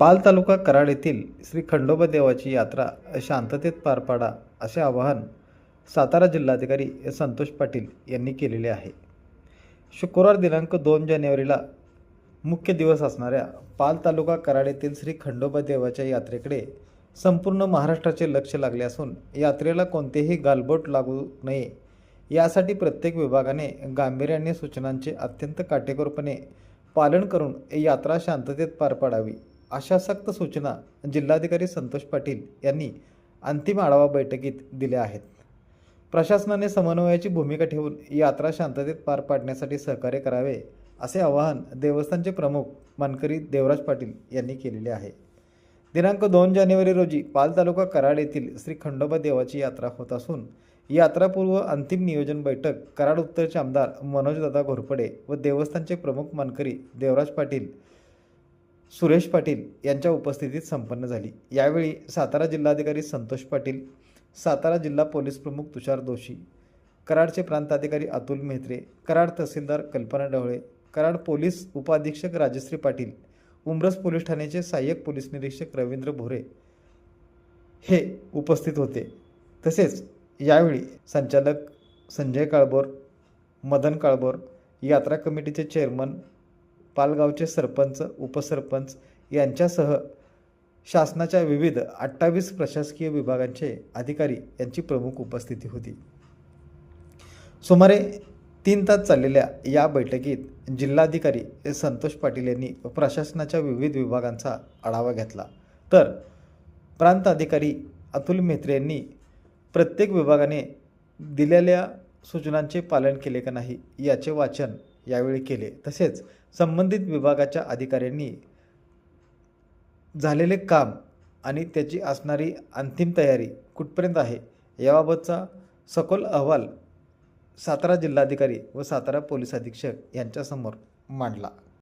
पाल तालुका कराड येथील श्री खंडोबा देवाची यात्रा शांततेत पार पाडा असे आवाहन सातारा जिल्हाधिकारी संतोष पाटील यांनी केलेले आहे. शुक्रवार दिनांक दोन जानेवारीला मुख्य दिवस असणाऱ्या पाल तालुका कराड येथील श्री खंडोबा देवाच्या यात्रेकडे संपूर्ण महाराष्ट्राचे लक्ष लागले असून यात्रेला कोणतेही गालबोट लागू नये यासाठी प्रत्येक विभागाने गांभीर्याने सूचनांचे अत्यंत काटेकोरपणे पालन करून यात्रा शांततेत पार पाडावी. अशा सक्त सूचना जिल्हाधिकारी संतोष पाटील यांनी अंतिम आढावा बैठकीत दिल्या आहेत. प्रशासनाने समन्वयाची भूमिका ठेवून यात्रा शांततेत पार पाडण्यासाठी सहकार्य करावे असे आवाहन देवस्थानचे प्रमुख मानकरी देवराज पाटील यांनी केलेले आहे. दिनांक दोन जानेवारी रोजी पाल तालुका कराड येथील श्री खंडोबा देवाची यात्रा होत असून यात्रापूर्व अंतिम नियोजन बैठक कराड उत्तरचे आमदार मनोजदादा घोरपडे व देवस्थानचे प्रमुख मानकरी देवराज पाटील सुरेश पाटील यांच्या उपस्थितीत संपन्न झाली. यावेळी सातारा जिल्हाधिकारी संतोष पाटील सातारा जिल्हा पोलीस प्रमुख तुषार दोशी कराडचे प्रांताधिकारी अतुल मेहत्रे कराड तहसीलदार कल्पना डवळे कराड पोलीस उपाधीक्षक राजश्री पाटील उमरस पोलीस ठाण्याचे सहाय्यक पोलीस निरीक्षक रवींद्र भोरे हे उपस्थित होते. तसेच यावेळी संचालक संजय काळबोर मदन काळबोर यात्रा कमिटीचे चेअरमन पालगावचे सरपंच उपसरपंच यांच्यासह शासनाच्या विविध अठ्ठावीस प्रशासकीय विभागांचे अधिकारी यांची प्रमुख उपस्थिती होती. सुमारे तीन तास चाललेल्या या बैठकीत जिल्हाधिकारी संतोष पाटील यांनी प्रशासनाच्या विविध विभागांचा आढावा घेतला. तर प्रांत अधिकारी अतुल मेहत्रे यांनी प्रत्येक विभागाने दिलेल्या सूचनांचे पालन केले का नाही याचे वाचन यावेळी केले. तसेच संबंधित विभागाच्या अधिकाऱ्यांनी झालेले काम आणि त्याची असणारी अंतिम तयारी कुठपर्यंत आहे याबाबतचा सखोल अहवाल सातारा जिल्हाधिकारी व सातारा पोलीस अधीक्षक यांच्यासमोर मांडला.